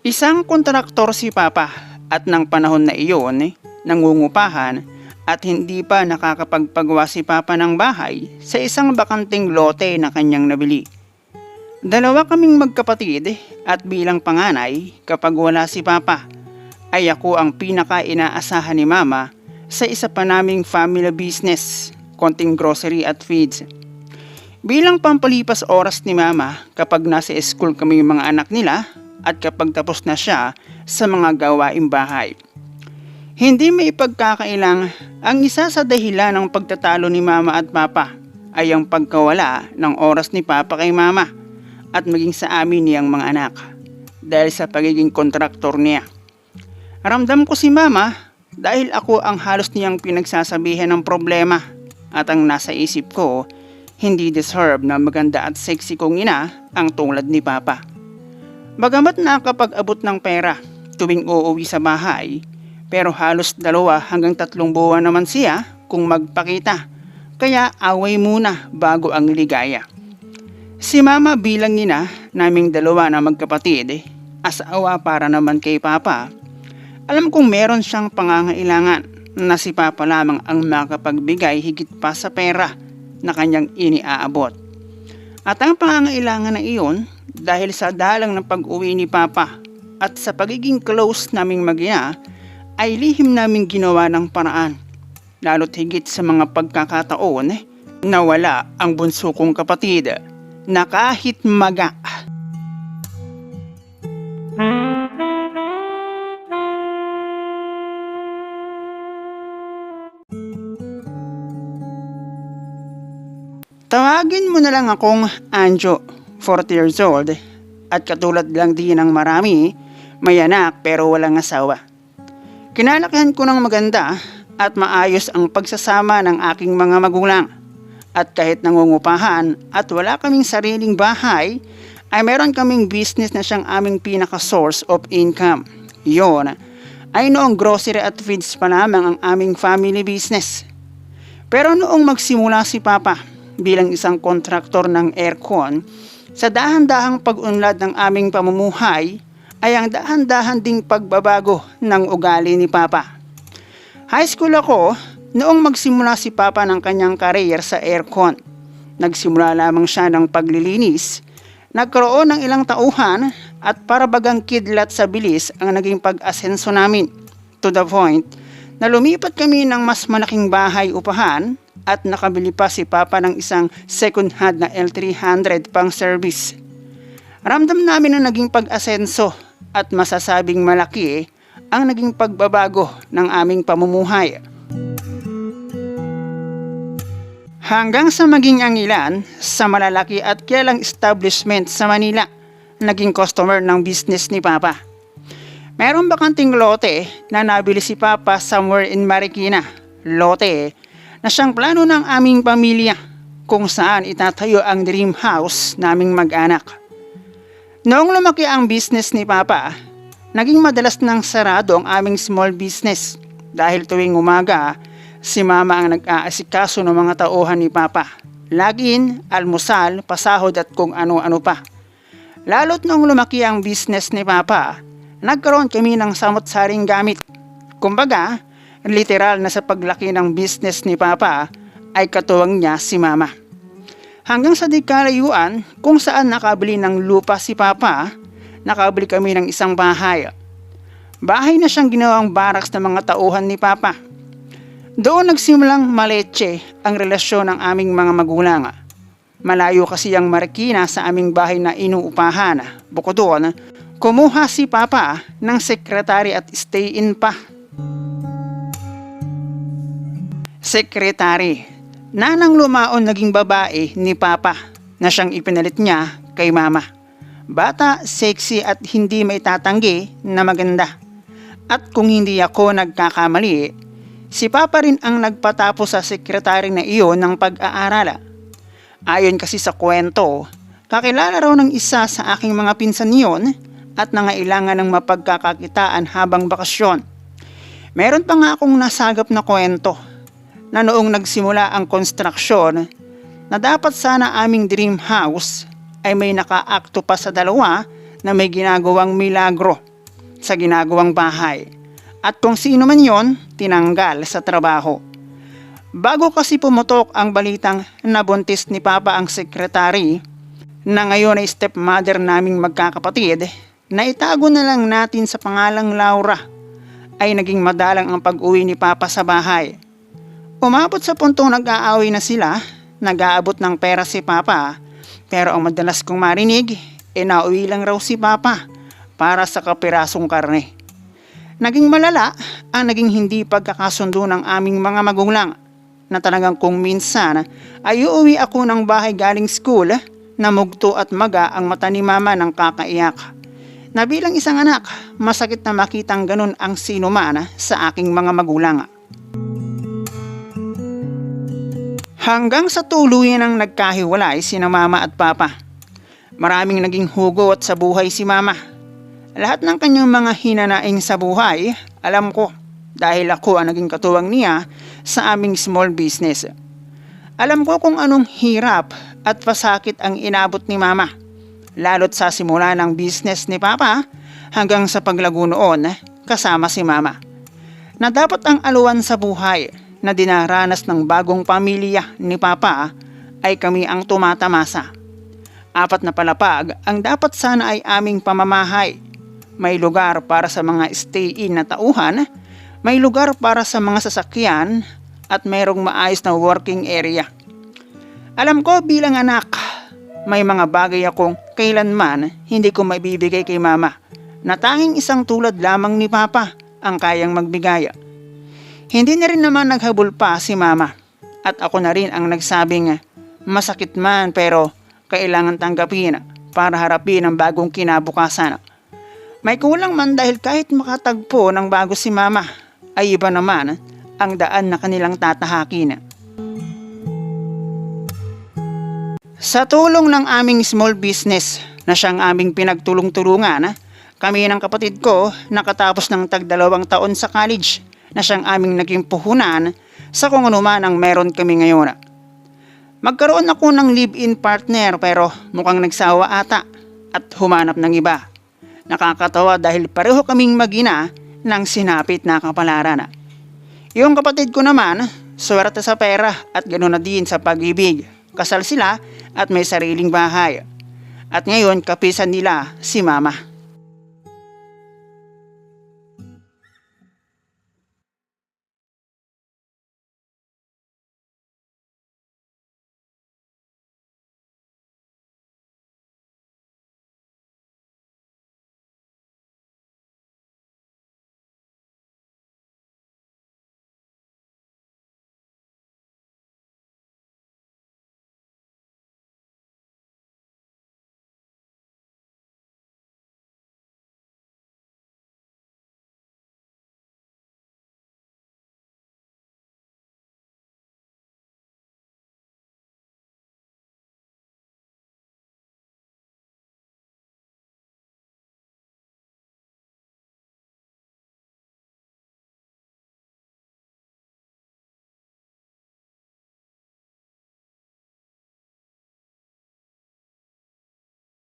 Isang kontraktor si Papa at ng panahon na iyon, nangungupahan at hindi pa nakakapagpagawa si Papa ng bahay sa isang bakanting lote na kanyang nabili. Dalawa kaming magkapatid at bilang panganay kapag wala si Papa ay ako ang pinaka inaasahan ni Mama sa isa pa naming family business, konting grocery at feeds. Bilang pampalipas oras ni Mama kapag nasa school kami yung mga anak nila at kapag tapos na siya sa mga gawaing bahay. Hindi may ipagkakailang ang isa sa dahilan ng pagtatalo ni Mama at Papa ay ang pagkawala ng oras ni Papa kay Mama at maging sa amin niyang mga anak dahil sa pagiging kontraktor niya. Ramdam ko si Mama dahil ako ang halos niyang pinagsasabihan ng problema at ang nasa isip ko hindi deserve na maganda at sexy kong ina ang tulad ni Papa. Bagamat nakakapag-abot ng pera tuwing uuwi sa bahay, pero halos dalawa hanggang tatlong buwan naman siya kung magpakita. Kaya away muna bago ang ligaya. Si Mama bilang ina naming dalawa na magkapatid, asawa para naman kay Papa. Alam kong meron siyang pangangailangan na si Papa lamang ang makapagbigay higit pa sa pera na kanyang iniaabot. At ang pangangailangan na iyon dahil sa dalang ng pag-uwi ni Papa at sa pagiging close naming magina ay lihim naming ginawa ng paraan. Lalo't higit sa mga pagkakataon na wala ang bunso kong kapatid na kahit maga. Tawagin mo na lang akong Anjo, 40 years old, at katulad lang din ng marami, may anak pero walang asawa. Kinalakihan ko ng maganda at maayos ang pagsasama ng aking mga magulang. At kahit nangungupahan at wala kaming sariling bahay, ay meron kaming business na siyang aming pinaka-source of income. Yon, ay noong grocery at feeds pa lamang ang aming family business. Pero noong magsimula si Papa bilang isang kontraktor ng aircon, sa dahan-dahang pag-unlad ng aming pamumuhay ay ang dahan-dahan ding pagbabago ng ugali ni Papa. High school ako noong magsimula si Papa ng kanyang career sa aircon. Nagsimula lamang siya ng paglilinis, nagkaroon ng ilang tauhan at para bagang kidlat sa bilis ang naging pag-asenso namin. To the point na lumipat kami ng mas malaking bahay upahan at nakabili pa si Papa ng isang second hand na L300 pang service. Ramdam namin na naging pag-asenso at masasabing malaki ang naging pagbabago ng aming pamumuhay. Hanggang sa maging ang ilan sa malalaki at kilalang establishment sa Manila, naging customer ng business ni Papa. Meron bakanting lote na nabili si Papa somewhere in Marikina. Lote na siyang plano ng aming pamilya kung saan itatayo ang dream house naming mag-anak. Noong lumaki ang business ni Papa, naging madalas nang sarado ang aming small business dahil tuwing umaga, si Mama ang nag-aasikaso ng mga tauhan ni Papa. Lagin, almusal, pasahod at kung ano-ano pa. Lalo't noong lumaki ang business ni Papa, nagkaroon kami ng samot-saring gamit. Kumbaga, literal na sa paglaki ng business ni Papa ay katuwang niya si Mama. Hanggang sa di kalayuan kung saan nakabili ng lupa si Papa, nakabili kami ng isang bahay. Bahay na siyang ginawang baraks ng mga tauhan ni Papa. Doon nagsimulang maleche ang relasyon ng aming mga magulang. Malayo kasi ang Marikina sa aming bahay na inuupahan. Bukod doon, kumuha si Papa ng sekretary at stay-in pa. Sekretary, nanang lumaon naging babae ni Papa na siyang ipinalit niya kay Mama. Bata, sexy at hindi may tatanggi na maganda. At kung hindi ako nagkakamali, si Papa rin ang nagpatapos sa sekretary na iyon ng pag-aaral. Ayon kasi sa kwento, kakilala raw ng isa sa aking mga pinsan yon at nangailangan ng mapagkakakitaan habang bakasyon. Meron pa nga akong nasagap na kwento na noong nagsimula ang konstruksyon na dapat sana aming dream house ay may nakaakto pa sa dalawa na may ginagawang milagro sa ginagawang bahay. At kung sino man yon, tinanggal sa trabaho. Bago kasi pumutok ang balitang nabuntis ni Papa ang sekretary na ngayon ay stepmother naming magkakapatid, na itago na lang natin sa pangalang Laura, ay naging madalang ang pag-uwi ni Papa sa bahay. Umabot sa puntong nag-aaway na sila, nag-aabot ng pera si Papa, pero ang madalas kong marinig, e nauwi lang raw si Papa para sa kapirasong karne. Naging malala ang naging hindi pagkakasundo ng aming mga magulang na talagang kung minsan ay uuwi ako ng bahay galing school na mugto at maga ang mata ni mama ng kakaiyak. Na bilang isang anak, masakit na makitang ganun ang sinuman sa aking mga magulang. Hanggang sa tuluyan ang nagkahiwalay sina mama at papa. Maraming naging hugot sa buhay si mama. Lahat ng kanyang mga hinanaing sa buhay, alam ko dahil ako ang naging katuwang niya sa aming small business. Alam ko kung anong hirap at pasakit ang inabot ni mama. Lalo't sa simula ng business ni papa hanggang sa paglago noon kasama si mama. Na dapat ang aluwan sa buhay na dinaranas ng bagong pamilya ni papa ay kami ang tumatamasa. Apat na palapag ang dapat sana ay aming pamamahay. May lugar para sa mga stay-in na tauhan, may lugar para sa mga sasakyan, at mayroong maayos na working area. Alam ko bilang anak, may mga bagay akong kailanman hindi ko maibibigay kay mama na tanging isang tulad lamang ni papa ang kayang magbigay. Hindi na rin naman naghabol pa si mama at ako na rin ang nagsabing masakit man pero kailangan tanggapin para harapin ang bagong kinabukasan. May kulang man dahil kahit makatagpo ng bago si mama ay iba naman ang daan na kanilang tatahakin. Sa tulong ng aming small business na siyang aming pinagtulong-tulungan, kami ng kapatid ko nakatapos ng tagdalawang taon sa college na siyang aming naging puhunan sa kung ano man ang meron kami ngayon. Magkaroon ako ng live-in partner pero mukhang nagsawa ata at humanap ng iba. Nakakatawa dahil pareho kaming magina ng sinapit na kapalaran. Yung kapatid ko naman, swerte sa pera at ganoon na din sa pag-ibig. Kasal sila at may sariling bahay. At ngayon kapisan nila si mama.